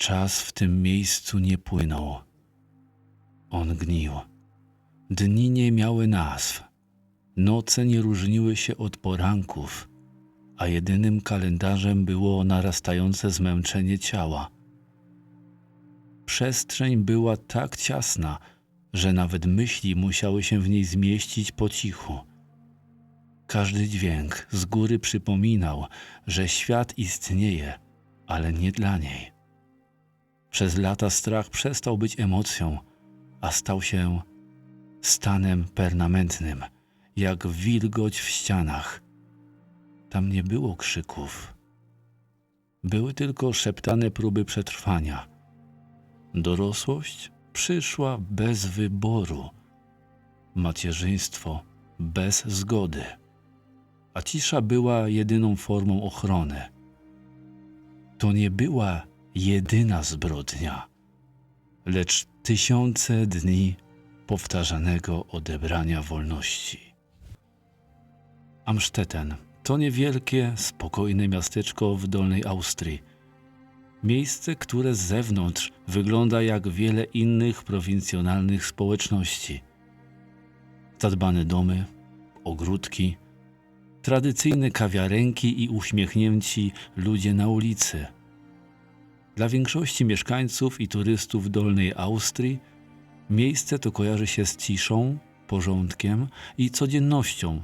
Czas w tym miejscu nie płynął. On gnił. Dni nie miały nazw. Noce nie różniły się od poranków, a jedynym kalendarzem było narastające zmęczenie ciała. Przestrzeń była tak ciasna, że nawet myśli musiały się w niej zmieścić po cichu. Każdy dźwięk z góry przypominał, że świat istnieje, ale nie dla niej. Przez lata strach przestał być emocją, a stał się stanem permanentnym, jak wilgoć w ścianach. Tam nie było krzyków. Były tylko szeptane próby przetrwania. Dorosłość przyszła bez wyboru, macierzyństwo bez zgody, a cisza była jedyną formą ochrony. To nie była jedyna zbrodnia, lecz tysiące dni powtarzanego odebrania wolności. Amstetten to niewielkie, spokojne miasteczko w Dolnej Austrii. Miejsce, które z zewnątrz wygląda jak wiele innych prowincjonalnych społeczności. Zadbane domy, ogródki, tradycyjne kawiarenki i uśmiechnięci ludzie na ulicy. Dla większości mieszkańców i turystów Dolnej Austrii miejsce to kojarzy się z ciszą, porządkiem i codziennością,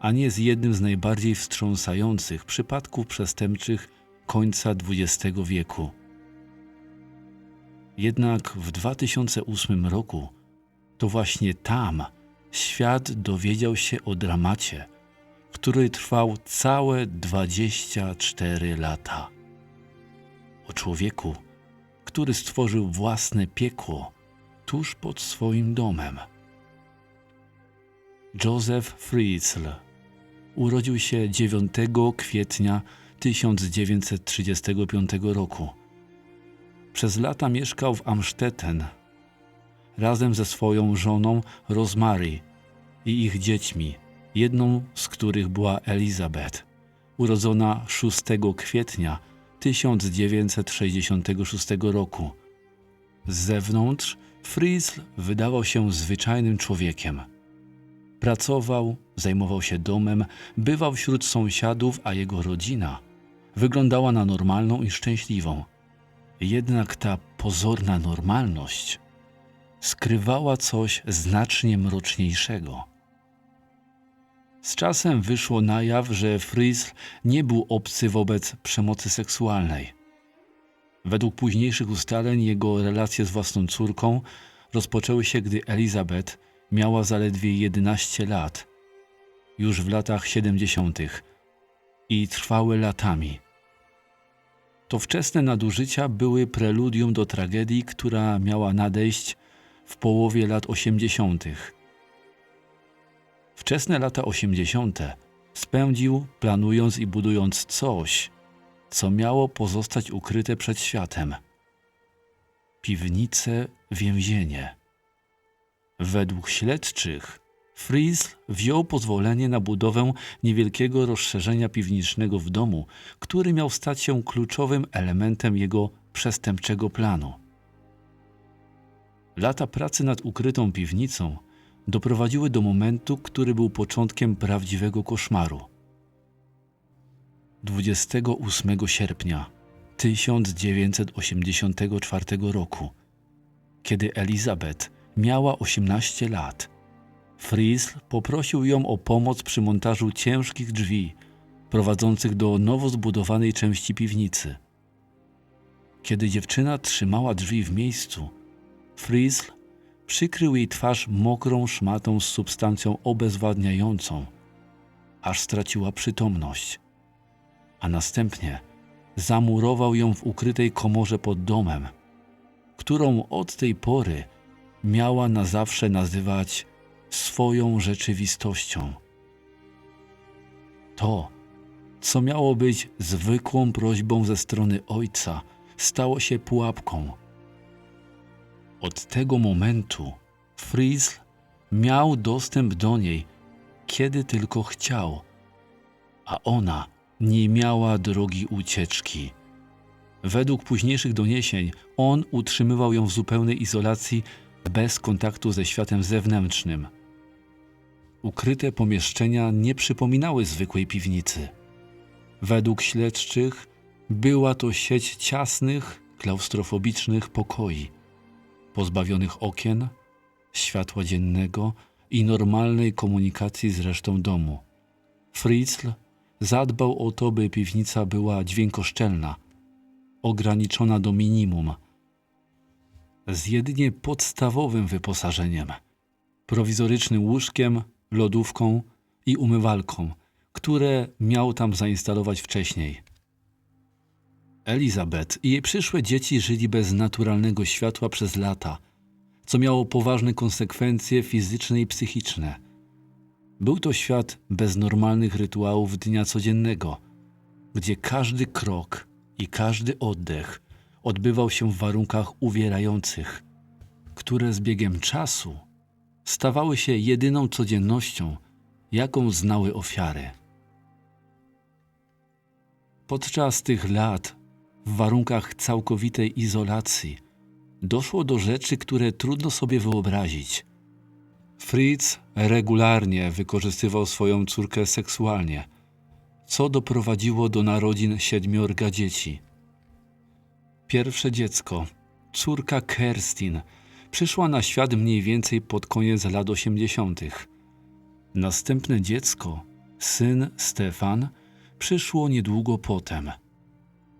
a nie z jednym z najbardziej wstrząsających przypadków przestępczych końca XX wieku. Jednak w 2008 roku to właśnie tam świat dowiedział się o dramacie, który trwał całe 24 lata. O człowieku, który stworzył własne piekło tuż pod swoim domem. Joseph Fritzl urodził się 9 kwietnia 1935 roku. Przez lata mieszkał w Amstetten razem ze swoją żoną Rosemary i ich dziećmi, jedną z których była Elizabeth, urodzona 6 kwietnia 1966 roku. Z zewnątrz Fritzl wydawał się zwyczajnym człowiekiem. Pracował, zajmował się domem, bywał wśród sąsiadów, a jego rodzina wyglądała na normalną i szczęśliwą. Jednak ta pozorna normalność skrywała coś znacznie mroczniejszego. Z czasem wyszło na jaw, że Fritzl nie był obcy wobec przemocy seksualnej. Według późniejszych ustaleń jego relacje z własną córką rozpoczęły się, gdy Elizabeth miała zaledwie 11 lat, już w latach 70. i trwały latami. To wczesne nadużycia były preludium do tragedii, która miała nadejść w połowie lat 80. Wczesne lata 80. spędził planując i budując coś, co miało pozostać ukryte przed światem. Piwnice, więzienie. Według śledczych Frizzl wziął pozwolenie na budowę niewielkiego rozszerzenia piwniczego w domu, który miał stać się kluczowym elementem jego przestępczego planu. Lata pracy nad ukrytą piwnicą doprowadziły do momentu, który był początkiem prawdziwego koszmaru. 28 sierpnia 1984 roku, kiedy Elizabeth miała 18 lat, Frizzl poprosił ją o pomoc przy montażu ciężkich drzwi prowadzących do nowo zbudowanej części piwnicy. Kiedy dziewczyna trzymała drzwi w miejscu, Frizzl przykrył jej twarz mokrą szmatą z substancją obezwładniającą, aż straciła przytomność, a następnie zamurował ją w ukrytej komorze pod domem, którą od tej pory miała na zawsze nazywać swoją rzeczywistością. To, co miało być zwykłą prośbą ze strony ojca, stało się pułapką. Od tego momentu Frizzl miał dostęp do niej, kiedy tylko chciał, a ona nie miała drogi ucieczki. Według późniejszych doniesień on utrzymywał ją w zupełnej izolacji bez kontaktu ze światem zewnętrznym. Ukryte pomieszczenia nie przypominały zwykłej piwnicy. Według śledczych była to sieć ciasnych, klaustrofobicznych pokoi, pozbawionych okien, światła dziennego i normalnej komunikacji z resztą domu. Fritzl zadbał o to, by piwnica była dźwiękoszczelna, ograniczona do minimum, z jedynie podstawowym wyposażeniem prowizorycznym łóżkiem, lodówką i umywalką, które miał tam zainstalować wcześniej. Elizabeth i jej przyszłe dzieci żyli bez naturalnego światła przez lata, co miało poważne konsekwencje fizyczne i psychiczne. Był to świat bez normalnych rytuałów dnia codziennego, gdzie każdy krok i każdy oddech odbywał się w warunkach uwierających, które z biegiem czasu stawały się jedyną codziennością, jaką znały ofiary. Podczas tych lat, w warunkach całkowitej izolacji, doszło do rzeczy, które trudno sobie wyobrazić. Fritz regularnie wykorzystywał swoją córkę seksualnie, co doprowadziło do narodzin siedmiorga dzieci. Pierwsze dziecko, córka Kerstin, przyszła na świat mniej więcej pod koniec lat 80. Następne dziecko, syn Stefan, przyszło niedługo potem.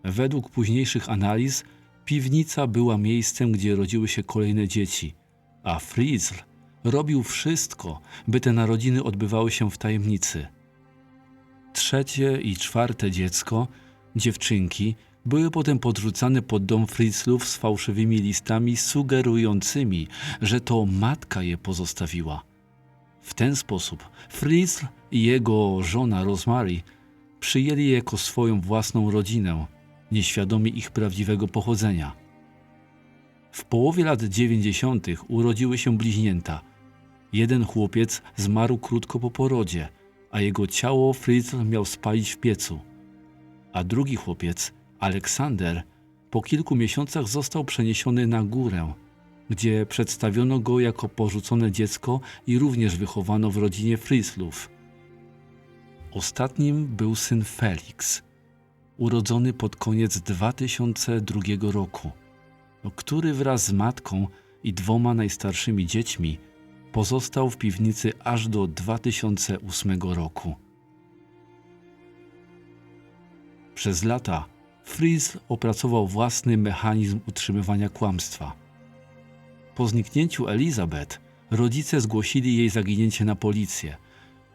Według późniejszych analiz, piwnica była miejscem, gdzie rodziły się kolejne dzieci, a Fritzl robił wszystko, by te narodziny odbywały się w tajemnicy. Trzecie i czwarte dziecko, dziewczynki, były potem podrzucane pod dom Fritzlów z fałszywymi listami sugerującymi, że to matka je pozostawiła. W ten sposób Fritzl i jego żona Rosemary przyjęli je jako swoją własną rodzinę, nieświadomi ich prawdziwego pochodzenia. W połowie lat 90. urodziły się bliźnięta. Jeden chłopiec zmarł krótko po porodzie, a jego ciało Fritzl miał spalić w piecu, a drugi chłopiec Aleksander po kilku miesiącach został przeniesiony na górę, gdzie przedstawiono go jako porzucone dziecko i również wychowano w rodzinie Frislów. Ostatnim był syn Felix, urodzony pod koniec 2002 roku, który wraz z matką i dwoma najstarszymi dziećmi pozostał w piwnicy aż do 2008 roku. Przez lata Fries opracował własny mechanizm utrzymywania kłamstwa. Po zniknięciu Elizabeth rodzice zgłosili jej zaginięcie na policję.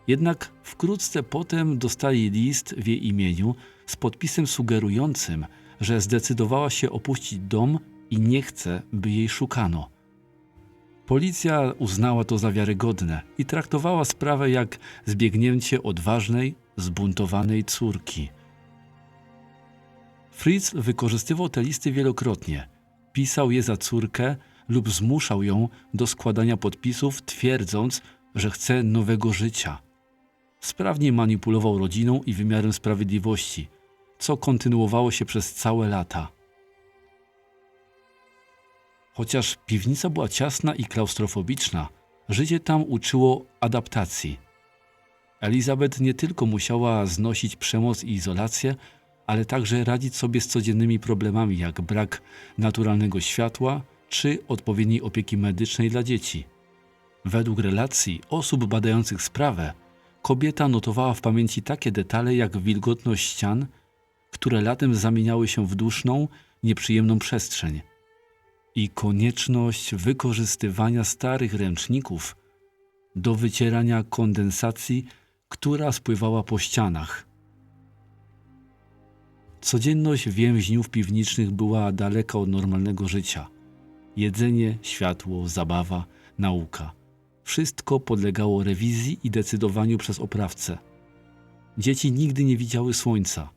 Jednak wkrótce potem dostali list w jej imieniu z podpisem sugerującym, że zdecydowała się opuścić dom i nie chce, by jej szukano. Policja uznała to za wiarygodne i traktowała sprawę jak zbiegnięcie odważnej, zbuntowanej córki. Fritz wykorzystywał te listy wielokrotnie. Pisał je za córkę lub zmuszał ją do składania podpisów, twierdząc, że chce nowego życia. Sprawnie manipulował rodziną i wymiarem sprawiedliwości, co kontynuowało się przez całe lata. Chociaż piwnica była ciasna i klaustrofobiczna, życie tam uczyło adaptacji. Elizabeth nie tylko musiała znosić przemoc i izolację, ale także radzić sobie z codziennymi problemami, jak brak naturalnego światła czy odpowiedniej opieki medycznej dla dzieci. Według relacji osób badających sprawę, kobieta notowała w pamięci takie detale jak wilgotność ścian, które latem zamieniały się w duszną, nieprzyjemną przestrzeń i konieczność wykorzystywania starych ręczników do wycierania kondensacji, która spływała po ścianach. Codzienność więźniów piwniczych była daleka od normalnego życia. Jedzenie, światło, zabawa, nauka. Wszystko podlegało rewizji i decydowaniu przez oprawcę. Dzieci nigdy nie widziały słońca.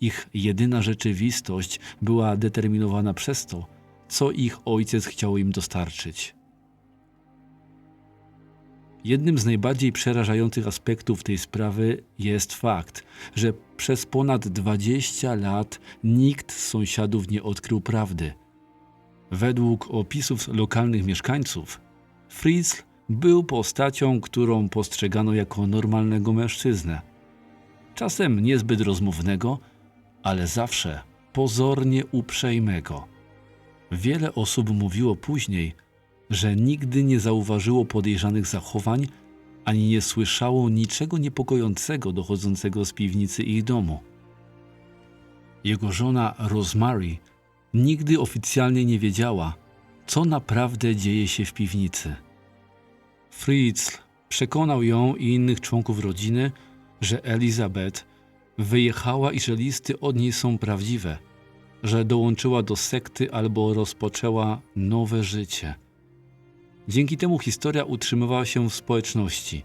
Ich jedyna rzeczywistość była determinowana przez to, co ich ojciec chciał im dostarczyć. Jednym z najbardziej przerażających aspektów tej sprawy jest fakt, że przez ponad 20 lat nikt z sąsiadów nie odkrył prawdy. Według opisów lokalnych mieszkańców, Fritzl był postacią, którą postrzegano jako normalnego mężczyznę. Czasem niezbyt rozmownego, ale zawsze pozornie uprzejmego. Wiele osób mówiło później, że nigdy nie zauważyło podejrzanych zachowań ani nie słyszało niczego niepokojącego dochodzącego z piwnicy ich domu. Jego żona Rosemary nigdy oficjalnie nie wiedziała, co naprawdę dzieje się w piwnicy. Fritz przekonał ją i innych członków rodziny, że Elizabeth wyjechała i że listy od niej są prawdziwe, że dołączyła do sekty albo rozpoczęła nowe życie. Dzięki temu historia utrzymywała się w społeczności.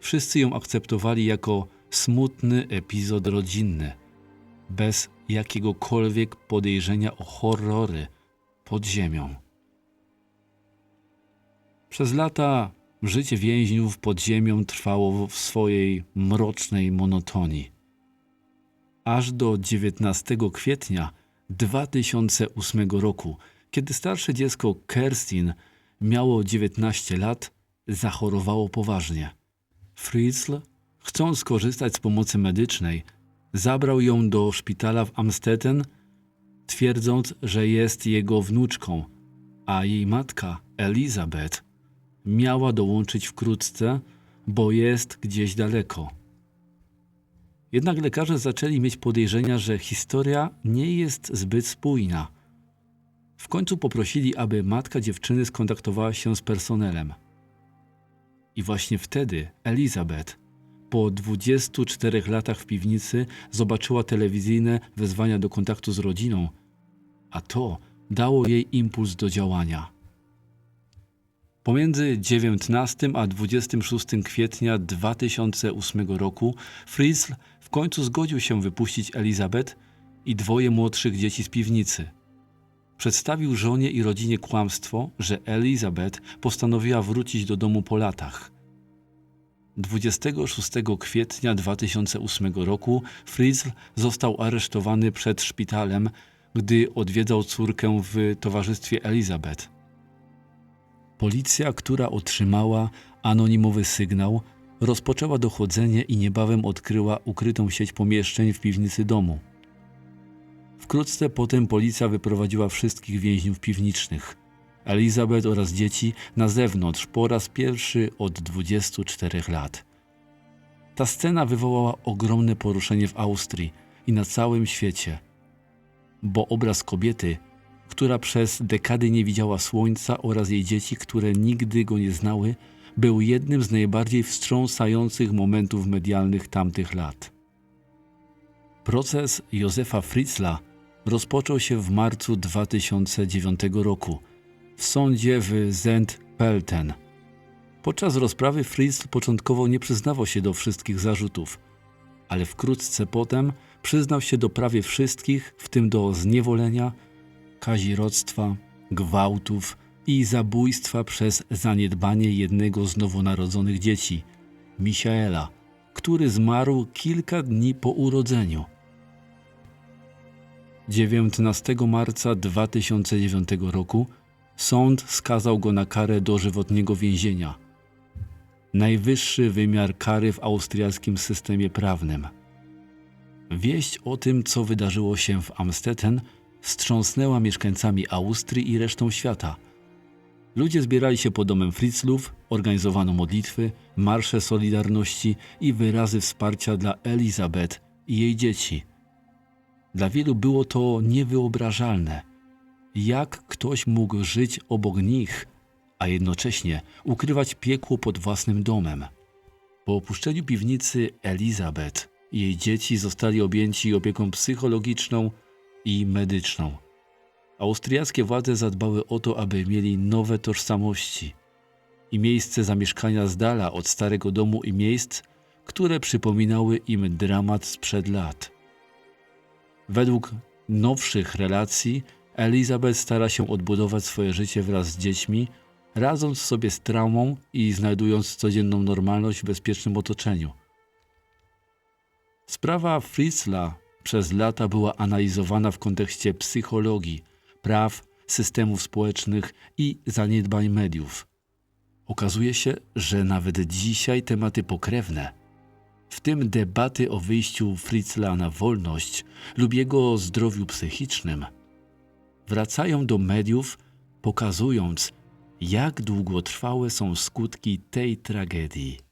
Wszyscy ją akceptowali jako smutny epizod rodzinny, bez jakiegokolwiek podejrzenia o horrory pod ziemią. Przez lata życie więźniów pod ziemią trwało w swojej mrocznej monotonii. Aż do 19 kwietnia 2008 roku, kiedy starsze dziecko Kerstin miało 19 lat, zachorowało poważnie. Fritzl, chcąc skorzystać z pomocy medycznej, zabrał ją do szpitala w Amstetten, twierdząc, że jest jego wnuczką, a jej matka, Elizabeth, miała dołączyć wkrótce, bo jest gdzieś daleko. Jednak lekarze zaczęli mieć podejrzenia, że historia nie jest zbyt spójna. W końcu poprosili, aby matka dziewczyny skontaktowała się z personelem. I właśnie wtedy Elizabeth, po 24 latach w piwnicy, zobaczyła telewizyjne wezwania do kontaktu z rodziną, a to dało jej impuls do działania. Pomiędzy 19 a 26 kwietnia 2008 roku Fritzl w końcu zgodził się wypuścić Elizabeth i dwoje młodszych dzieci z piwnicy. Przedstawił żonie i rodzinie kłamstwo, że Elizabeth postanowiła wrócić do domu po latach. 26 kwietnia 2008 roku Fritzl został aresztowany przed szpitalem, gdy odwiedzał córkę w towarzystwie Elizabeth. Policja, która otrzymała anonimowy sygnał, rozpoczęła dochodzenie i niebawem odkryła ukrytą sieć pomieszczeń w piwnicy domu. Wkrótce potem policja wyprowadziła wszystkich więźniów piwniczych, Elizabeth oraz dzieci na zewnątrz po raz pierwszy od 24 lat. Ta scena wywołała ogromne poruszenie w Austrii i na całym świecie, bo obraz kobiety, która przez dekady nie widziała słońca oraz jej dzieci, które nigdy go nie znały, był jednym z najbardziej wstrząsających momentów medialnych tamtych lat. Proces Józefa Fritzla rozpoczął się w marcu 2009 roku w sądzie w Zend-Pelten. Podczas rozprawy Fritzl początkowo nie przyznawał się do wszystkich zarzutów, ale wkrótce potem przyznał się do prawie wszystkich, w tym do zniewolenia, kazirodztwa, gwałtów i zabójstwa przez zaniedbanie jednego z nowonarodzonych dzieci, Michaela, który zmarł kilka dni po urodzeniu. 19 marca 2009 roku sąd skazał go na karę dożywotniego więzienia. Najwyższy wymiar kary w austriackim systemie prawnym. Wieść o tym, co wydarzyło się w Amstetten, wstrząsnęła mieszkańcami Austrii i resztą świata. Ludzie zbierali się pod domem Fritzlów, organizowano modlitwy, marsze solidarności i wyrazy wsparcia dla Elizabeth i jej dzieci. Dla wielu było to niewyobrażalne. Jak ktoś mógł żyć obok nich, a jednocześnie ukrywać piekło pod własnym domem? Po opuszczeniu piwnicy Elizabeth jej dzieci zostali objęci opieką psychologiczną i medyczną. Austriackie władze zadbały o to, aby mieli nowe tożsamości i miejsce zamieszkania z dala od starego domu i miejsc, które przypominały im dramat sprzed lat. Według nowszych relacji Elizabeth stara się odbudować swoje życie wraz z dziećmi radząc sobie z traumą i znajdując codzienną normalność w bezpiecznym otoczeniu. Sprawa Fritzla przez lata była analizowana w kontekście psychologii, praw, systemów społecznych i zaniedbań mediów. Okazuje się, że nawet dzisiaj tematy pokrewne, w tym debaty o wyjściu Fritzla na wolność lub jego zdrowiu psychicznym, wracają do mediów, pokazując, jak długotrwałe są skutki tej tragedii.